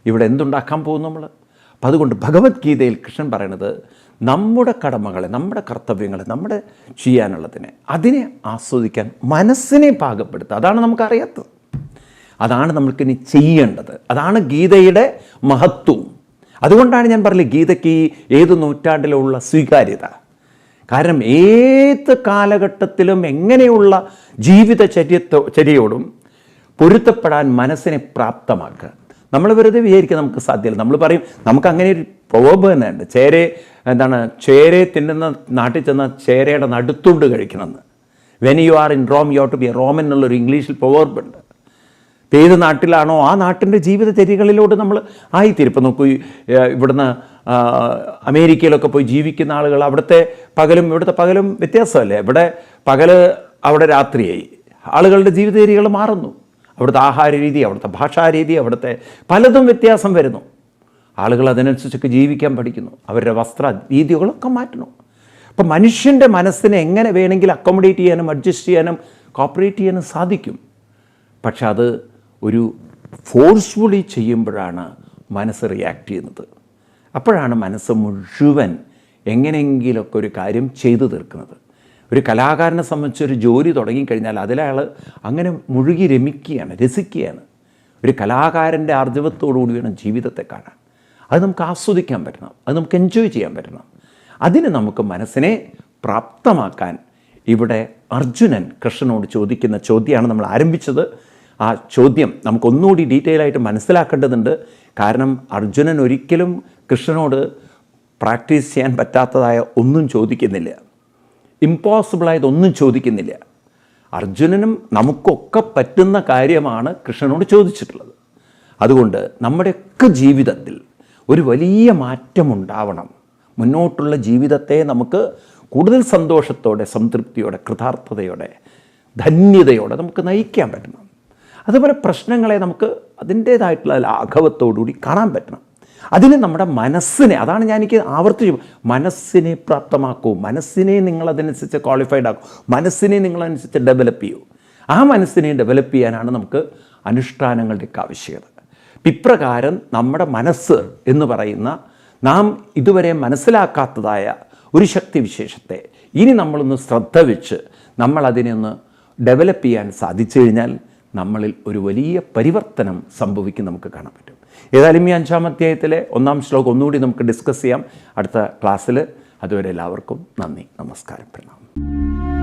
ഇവിടെ എന്തുണ്ടാക്കാൻ പോകും നമ്മൾ? അപ്പം അതുകൊണ്ട് ഭഗവത്ഗീതയിൽ കൃഷ്ണൻ പറയണത് നമ്മുടെ കടമകളെ നമ്മുടെ കർത്തവ്യങ്ങളെ നമ്മുടെ ചെയ്യാനുള്ളതിനെ അതിനെ ആസ്വദിക്കാൻ മനസ്സിനെ പാകപ്പെടുത്തുക. അതാണ് നമുക്കറിയാത്തത്. അതാണ് നമ്മൾക്കിനി ചെയ്യേണ്ടത്. അതാണ് ഗീതയുടെ മഹത്വം. അതുകൊണ്ടാണ് ഞാൻ പറഞ്ഞത് ഗീതയ്ക്ക് ഈ ഏത് നൂറ്റാണ്ടിലുള്ള സ്വീകാര്യത. കാരണം ഏത് കാലഘട്ടത്തിലും എങ്ങനെയുള്ള ജീവിതചര്യത്തോ ചര്യയോടും പൊരുത്തപ്പെടാൻ മനസ്സിനെ പ്രാപ്തമാക്കുക. നമ്മൾ വെറുതെ വിചാരിക്കുക നമുക്ക് സാധ്യമല്ല നമ്മൾ പറയും നമുക്ക് അങ്ങനെ ഒരു പ്രോബ് തന്നെ ഉണ്ട് ചേരെ എന്താണ് ചേരെ തിന്നുന്ന നാട്ടിൽ ചെന്ന ചേരയുടെ നടുത്തുണ്ട് കഴിക്കണമെന്ന്. When you are in Rome you to be Roman എന്നുള്ളൊരു ഇംഗ്ലീഷിൽ പ്രോവർബ് ഉണ്ട്. ഇപ്പം ഏത് നാട്ടിലാണോ ആ നാട്ടിന്റെ ജീവിതചര്യകളിലൂടെ നമ്മൾ ആയിത്തീരും. ഇപ്പം നോക്കൂ ഇവിടുന്ന് അമേരിക്കയിലൊക്കെ പോയി ജീവിക്കുന്ന ആളുകൾ അവിടുത്തെ പകലും ഇവിടുത്തെ പകലും വ്യത്യാസമല്ലേ? ഇവിടെ പകൽ അവിടെ രാത്രിയായി. ആളുകളുടെ ജീവിത രീതികൾ മാറുന്നു. അവിടുത്തെ ആഹാര രീതി അവിടുത്തെ ഭാഷാരീതി അവിടുത്തെ പലതും വ്യത്യാസം വരുന്നു. ആളുകൾ അതിനനുസരിച്ചൊക്കെ ജീവിക്കാൻ പഠിക്കുന്നു. അവരുടെ വസ്ത്ര രീതികളൊക്കെ മാറ്റണം അപ്പം മനുഷ്യന്റെ മനസ്സിനെ എങ്ങനെ വേണമെങ്കിൽ അക്കോമഡേറ്റ് ചെയ്യാനും അഡ്ജസ്റ്റ് ചെയ്യാനും കോപ്പറേറ്റ് ചെയ്യാനും സാധിക്കും. പക്ഷെ അത് ഒരു ഫോഴ്സ്ഫുള്ളി ചെയ്യുമ്പോഴാണ് മനസ്സ് റിയാക്ട് ചെയ്യുന്നത്. അപ്പോഴാണ് മനസ്സ് മുഴുവൻ എങ്ങനെയെങ്കിലൊക്കെ ഒരു കാര്യം ചെയ്തു തീർക്കുന്നത്. ഒരു കലാകാരനെ സംബന്ധിച്ച് ഒരു ജോലി തുടങ്ങിക്കഴിഞ്ഞാൽ അതിലയാൾ അങ്ങനെ മുഴുകി രമിക്കുകയാണ് രസിക്കുകയാണ്. ഒരു കലാകാരന്റെ ആർജവത്തോടുകൂടി വേണം ജീവിതത്തെ കാണാൻ. അത് നമുക്ക് ആസ്വദിക്കാൻ പറ്റണം അത് നമുക്ക് എൻജോയ് ചെയ്യാൻ പറ്റണം. അതിന് നമുക്ക് മനസ്സിനെ പ്രാപ്തമാക്കാൻ ഇവിടെ അർജുനൻ കൃഷ്ണനോട് ചോദിക്കുന്ന ചോദ്യമാണ് നമ്മൾ ആരംഭിച്ചത്. ആ ചോദ്യം നമുക്കൊന്നുകൂടി ഡീറ്റെയിൽ ആയിട്ട് മനസ്സിലാക്കേണ്ടതുണ്ട്. കാരണം അർജുനൻ ഒരിക്കലും കൃഷ്ണനോട് പ്രാക്ടീസ് ചെയ്യാൻ പറ്റാത്തതായ ഒന്നും ചോദിക്കുന്നില്ല. ഇമ്പോസിബിളായതൊന്നും ചോദിക്കുന്നില്ല. അർജുനനും നമുക്കൊക്കെ പറ്റുന്ന കാര്യമാണ് കൃഷ്ണനോട് ചോദിച്ചിട്ടുള്ളത്. അതുകൊണ്ട് നമ്മുടെയൊക്കെ ജീവിതത്തിൽ ഒരു വലിയ മാറ്റമുണ്ടാവണം മുന്നോട്ടുള്ള ജീവിതത്തെ നമുക്ക് കൂടുതൽ സന്തോഷത്തോടെ സംതൃപ്തിയോടെ കൃതാർത്ഥതയോടെ ധന്യതയോടെ നമുക്ക് നയിക്കാൻ പറ്റണം. അതുപോലെ പ്രശ്നങ്ങളെ നമുക്ക് അതിന്റേതായിട്ടുള്ള ലാഘവത്തോടുകൂടി കാണാൻ പറ്റണം. അതിന് നമ്മുടെ മനസ്സിനെ അതാണ് ഞാൻ എനിക്ക് ആവർത്തിച്ചു മനസ്സിനെ പ്രാപ്തമാക്കൂ. മനസ്സിനെ നിങ്ങൾ ക്വാളിഫൈഡ് ആക്കൂ. മനസ്സിനെ നിങ്ങളനുസരിച്ച് ഡെവലപ്പ് ചെയ്യൂ. ആ മനസ്സിനെ ഡെവലപ്പ് ചെയ്യാനാണ് നമുക്ക് അനുഷ്ഠാനങ്ങളുടെയൊക്കെ ആവശ്യകത. ഇപ്രകാരം നമ്മുടെ മനസ്സ് എന്ന് പറയുന്ന നാം ഇതുവരെ മനസ്സിലാക്കാത്തതായ ഒരു ശക്തിവിശേഷത്തെ ഇനി നമ്മളൊന്ന് ശ്രദ്ധ വെച്ച് നമ്മളതിനെ ഒന്ന് ഡെവലപ്പ് ചെയ്യാൻ സാധിച്ചു കഴിഞ്ഞാൽ നമ്മളിൽ ഒരു വലിയ പരിവർത്തനം സംഭവിക്കും നമുക്ക് കാണാൻ പറ്റും. ഏതായാലും ഈ അഞ്ചാം അധ്യായത്തിലെ ഒന്നാം ശ്ലോകം ഒന്നുകൂടി നമുക്ക് ഡിസ്കസ് ചെയ്യാം. അടുത്ത ക്ലാസ്സിൽ അതുവരെ എല്ലാവർക്കും നന്ദി. നമസ്കാരം. പ്രണാമം.